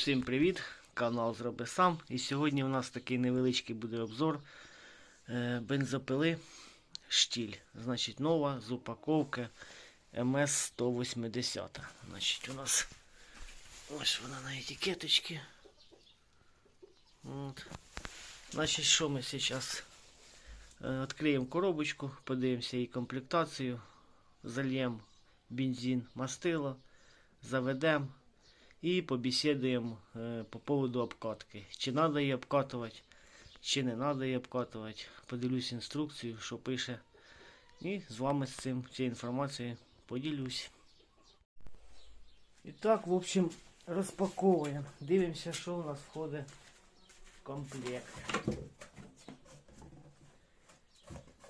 Всім привіт! Канал Зроби сам. І сьогодні у нас такий невеличкий буде обзор е, бензопили штіль. Значить, нова з упаковки МС-180. Значить, у нас ось вона на етикеточці. От. Значить, що ми зараз е, відкриємо коробочку, подивимося її комплектацію, зальємо бензин, мастило, заведемо. І побесідуємо е, по поводу обкатки. Чи треба її обкатувати, чи не треба її обкатувати. Поділюсь інструкцію, що пише. І з вами з цим цією інформацією поділюсь. І так, в общем, розпаковуємо. Дивимося, що у нас входить в комплект.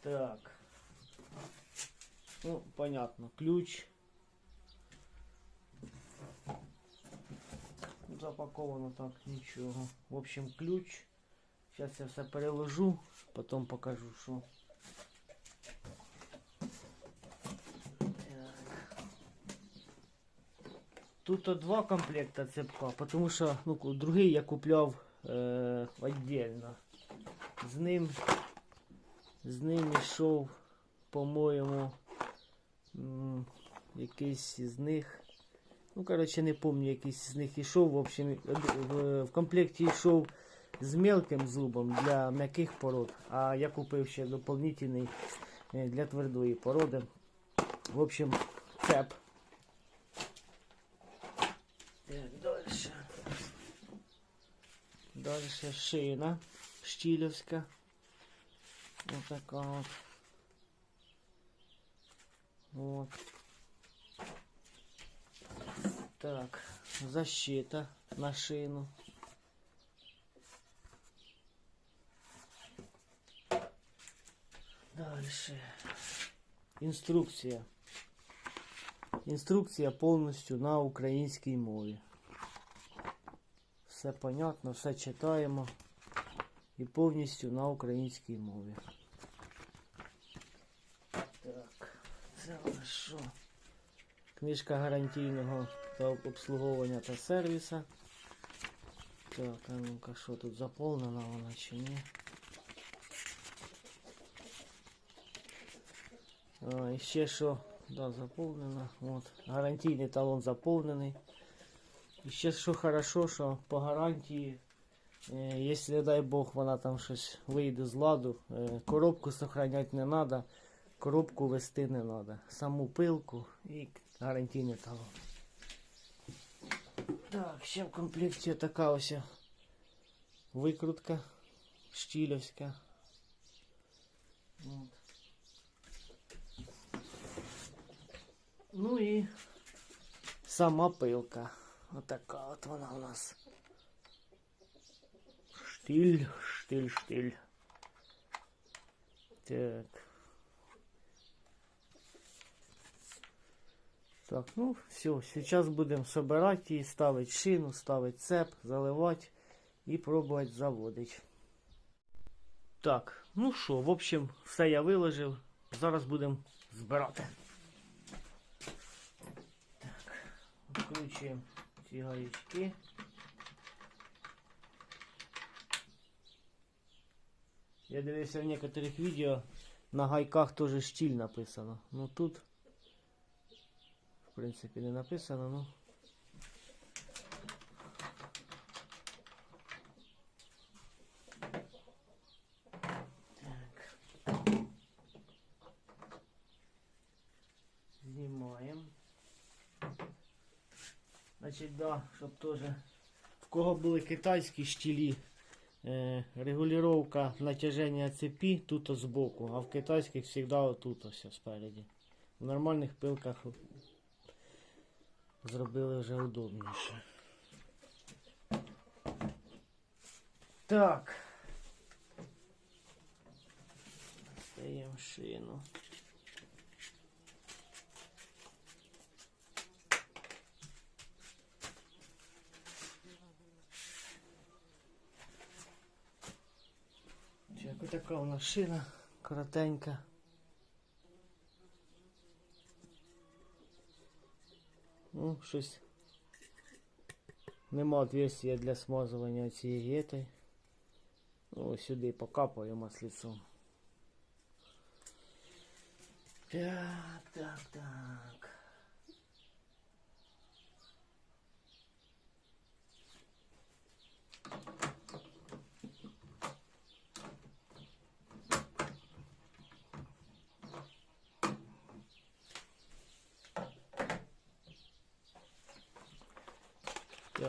Так. Ну, понятно, ключ. Запаковано так, нічого. В общем, ключ. Зараз я все переложу, потім покажу, що. Тут два комплекта цепка, тому що ну, другий я купляв е, віддільно. З ним, з ним йшов, по-моєму, якийсь із них. Ну, коротше, не пам'ятаю, якийсь з них йшов. В общем, в, в комплекті йшов з мелким зубом для м'яких пород, а я купив ще доповнительний е, для твердої породи. В общем, цеп. Так, дальше. Дальше шина штілівська. Ось така от. Так, защита на шину. Дальше. Інструкція. Інструкція повністю на українській мові. Все понятно, все читаємо. І повністю на українській мові. Так, це що? Книжка гарантійного та обслуговування та сервіса. Так, а ну-ка, що тут заповнена вона чи ні? І ще що, да, заповнена. От, гарантійний талон заповнений. І ще що хорошо, що по гарантії, е, якщо, не дай Бог, вона там щось вийде з ладу, е, коробку сохранять не треба, коробку вести не треба. Саму пилку і гарантійний талон. Так, ще в комплекті така ось викрутка штілівська. От. Ну і сама пилка. Отака от вона у нас. Штиль, штиль, штиль. Так. Так, ну все, сейчас будем собирать и ставить шину, ставить цеп, заливать и пробовать заводить. Так, ну що, в общем, все я виложив. Зараз будемо збирати. Так, включуємо ці гаючки. Я дивився в некоторых відео, на гайках теж штіль написано. Ну тут принципі не написано, ну. Так. Знімаємо. Значить, да, щоб теж в кого були китайські штілі, е, натяження цепі тут збоку, а в китайських завжди отут ось спереді. В нормальних пилках зробили вже удобніше. Так. Стаємо шину. Так, така у нас шина коротенька. Ну, щось нема отверстия для смазування цієї гети. Ну, сюди покапаю маслицом. Так, так, так.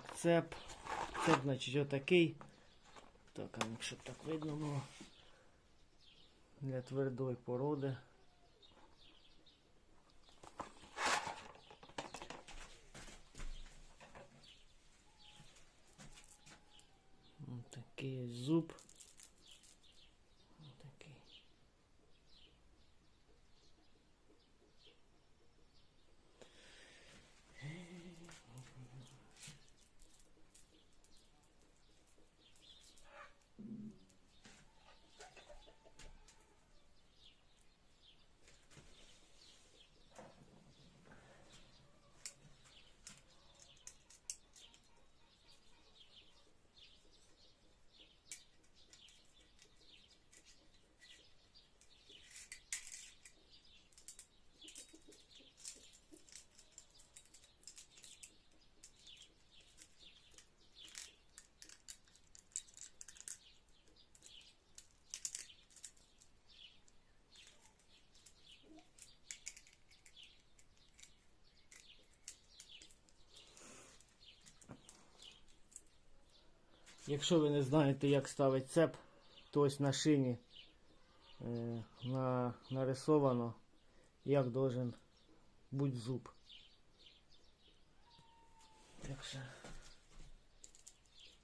Так, цеп. Цеп, значить, отакий. Так, а якщо б так видно було. Для твердої породи. Ось такий ось зуб. Ось такий. Якщо ви не знаєте, як ставити цеп, то ось на шині е, на, нарисовано, як должен бути зуб. Так.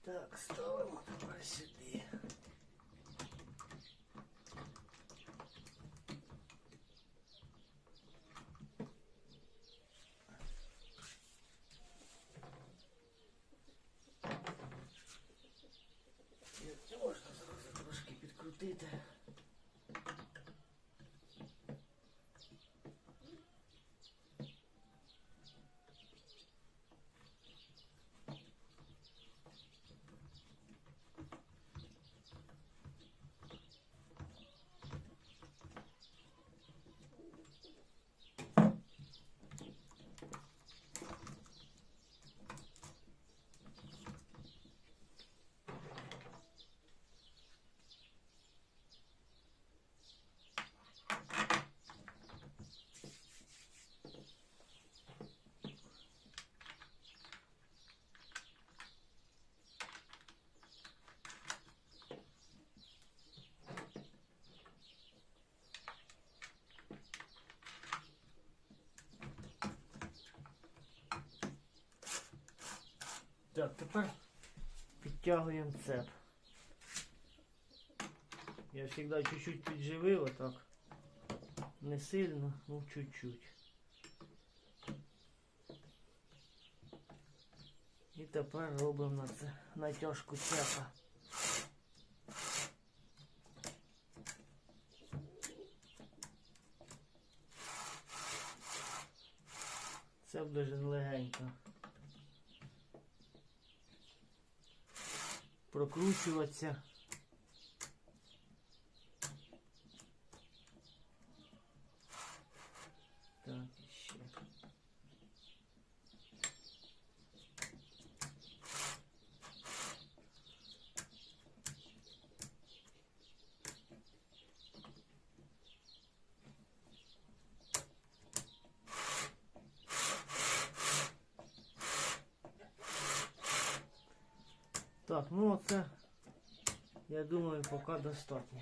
Так, ставимо тепер сюди. Це можна зразу трошки підкрутити. Так, тепер підтягуємо цеп. Я завжди чуть-чуть підживив отак. Не сильно, ну чуть-чуть. І тепер робимо на це натяжку цепа. Цеп дуже легенько. Прокручуватися. Так, ну оце, я думаю, поки достатньо.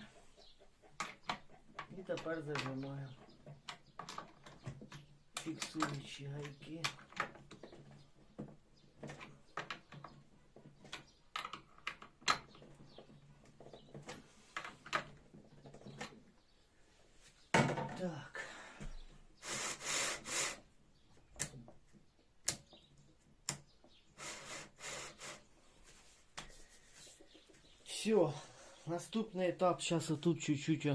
І тепер зажимаємо фіксуючі гайки. Так. Все, наступний етап. Зараз отут чуть-чуть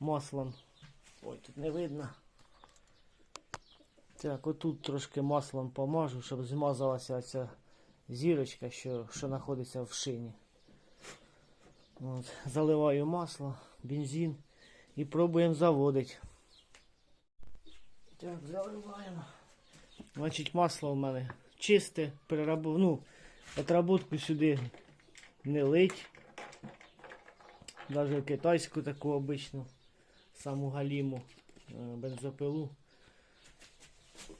маслом. Ой, тут не видно. Так, отут трошки маслом помажу, щоб змазалася ця зірочка, що, що знаходиться в шині. От, заливаю масло, бензин і пробуємо заводити. Так, заливаємо. Значить, масло у мене чисте, перерабу... ну, отработку сюди не лить. Навіть китайську таку обичну, саму галіму е, бензопилу.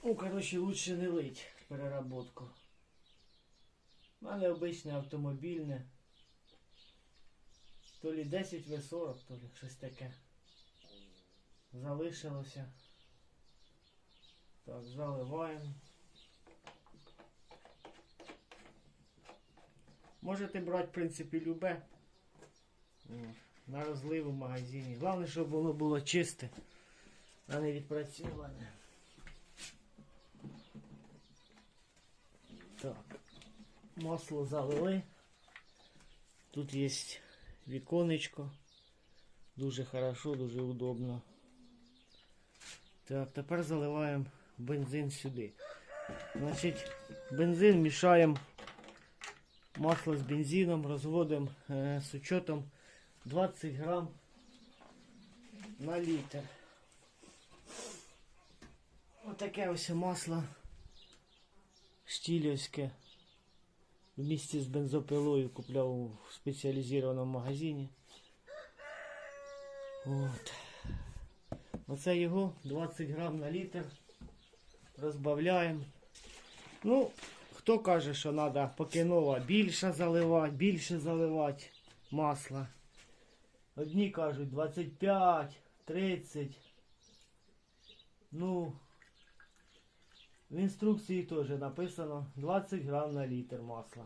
Ну, коротше, лучше не лить переработку. У мене обичне автомобільне. То лі 10 В40, то лі щось таке. Залишилося. Так, заливаємо. Можете брати, в принципі, любе. На розлив в магазині. Головне, щоб воно було чисте, а не відпрацьоване. Так. Масло залили. Тут є віконечко. Дуже хорошо, дуже удобно. Так, тепер заливаємо бензин сюди. Значить, бензин мішаємо масло з бензином, розводимо е, з учетом 20 грам на літр. Отаке ось масло штілівське. Місті з бензопилою купляв у спеціалізованому магазині. От. Оце його 20 грам на літр. Розбавляємо. Ну, хто каже, що треба поки нова більше заливати, більше заливати масла. Одні кажуть 25, 30. Ну, в інструкції теж написано 20 грам на літр масла.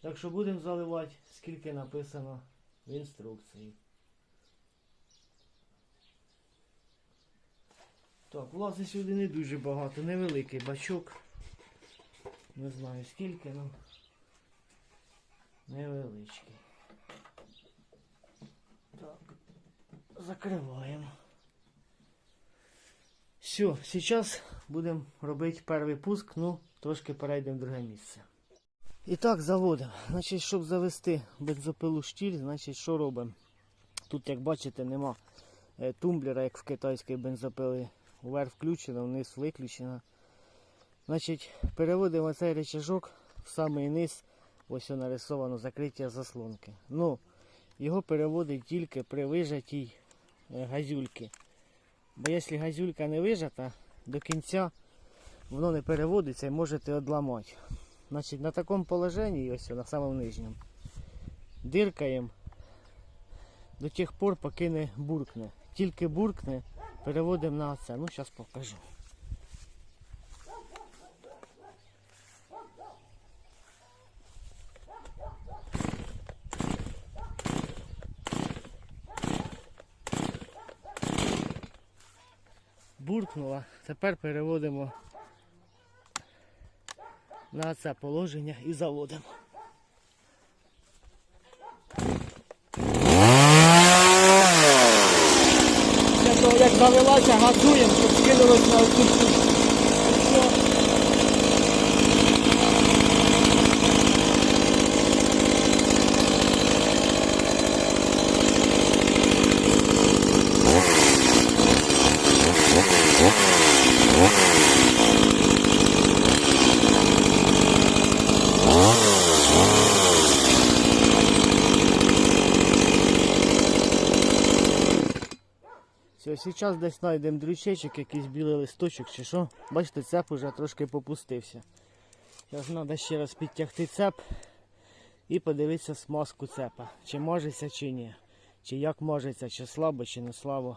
Так що будемо заливати, скільки написано в інструкції. Так, влазить сюди не дуже багато, невеликий бачок. Не знаю скільки, ну невеличкий. Закриваємо. Все, зараз будемо робити перший пуск, ну, трошки перейдемо в друге місце. І так, заводимо. Значить, щоб завести бензопилу штіль, значить, що робимо? Тут, як бачите, нема е, тумблера, як в китайській бензопили. Вверх включено, вниз виключено. Значить, переводимо цей рычажок в самий низ. Ось нарисовано закриття заслонки. Ну, його переводить тільки при вижатій газюльки. Бо якщо газюлька не вижата, до кінця воно не переводиться і можете одламати. Значить, на такому положенні, ось на самому нижньому, диркаємо до тих пор, поки не буркне. Тільки буркне, переводимо на це. Ну, зараз покажу. Буркнула. Тепер переводимо на це положення і заводимо. Як завелася, газуємо, щоб скинулось на оцю штуку. Все. Все, зараз десь знайдемо дрючечок, якийсь білий листочок чи що. Бачите, цеп уже трошки попустився. Зараз треба ще раз підтягти цеп і подивитися смазку цепа. Чи можеться, чи ні. Чи як можеться, чи слабо, чи не слабо.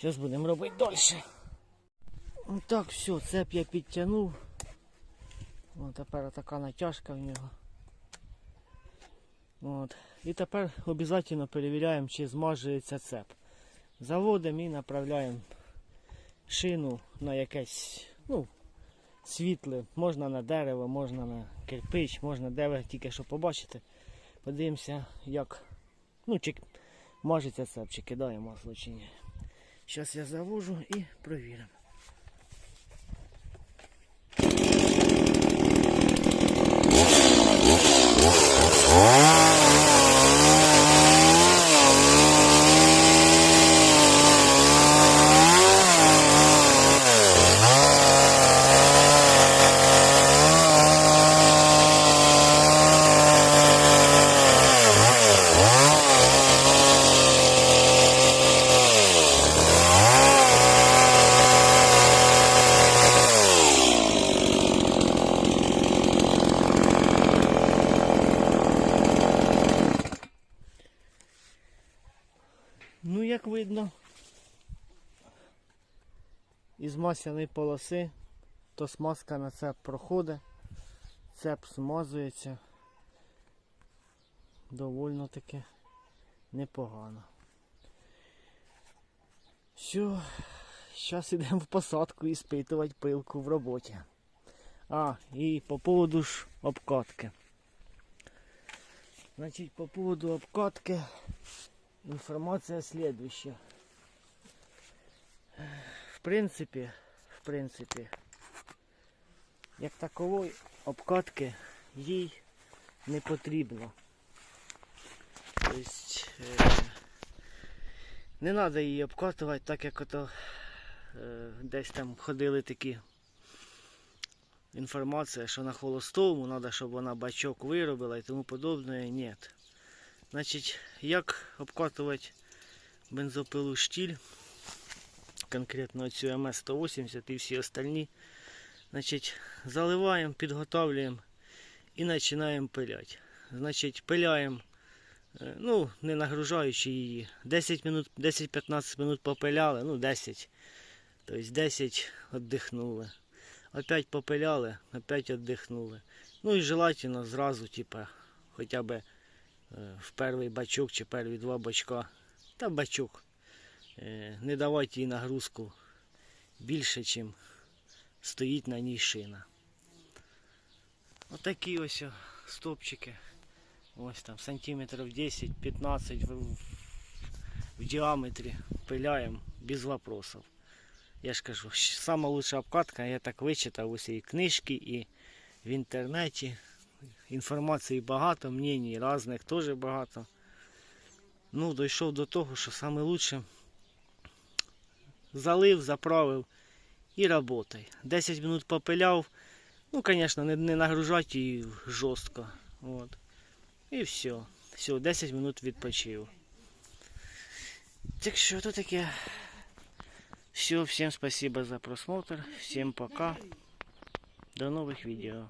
Зараз будемо робити далі. Так, все, цеп я підтягнув. О, тепер така натяжка в нього. От. І тепер обов'язково перевіряємо, чи змажується цеп. Заводимо і направляємо шину на якесь ну, світле, можна на дерево, можна на кирпич, можна де ви тільки що побачите. Подивимося, як ну, чи мажеться це, чи кидає масло чи. Зараз я завожу і провіримо. видно, із масляної полоси, то смазка на цеп проходить, цеп смазується. Довольно таки непогано. Все, зараз йдемо в посадку і спитувати пилку в роботі. А, і по поводу ж обкатки. Значить, по поводу обкатки информация следующая. Принципі, в принципі, як такової обкатки їй не потрібно. Тобто, е, не треба її обкатувати, так як ото е, десь там ходили такі інформація, що на холостому треба, щоб вона бачок виробила і тому подобне. Ні. Значить, як обкатувати бензопилу штіль, конкретно цю МС-180 і всі остальні. Значить, заливаємо, підготовлюємо і починаємо пиляти. Значить, пиляємо, е, ну, не нагружаючи її. 10 минут, 10-15 минут попиляли, ну 10. Тобто 10 віддихнули. Опять попиляли, опять віддихнули. Ну і желательно зразу, типа, хоча б е, в перший бачок чи перші два бачка. Та бачок. Е, Не давайте їй нагрузку більше, чим стоїть на ній шина. Отакі ось стопчики. Ось там сантиметрів 10-15 в, в, діаметрі пиляємо без вопросов. Я ж кажу, лучша обкатка, я так вичитав усі книжки, і в інтернеті. Інформації багато, мнень різних теж багато. Ну, дійшов до того, що лучше залив, заправив і работай. 10 минут попиляв. Ну, звісно, не, не нагружати її жорстко. От. І все. Все, 10 минут відпочив. Так що то таке. Все, всем спасибо за просмотр. Всем пока. До новых видео.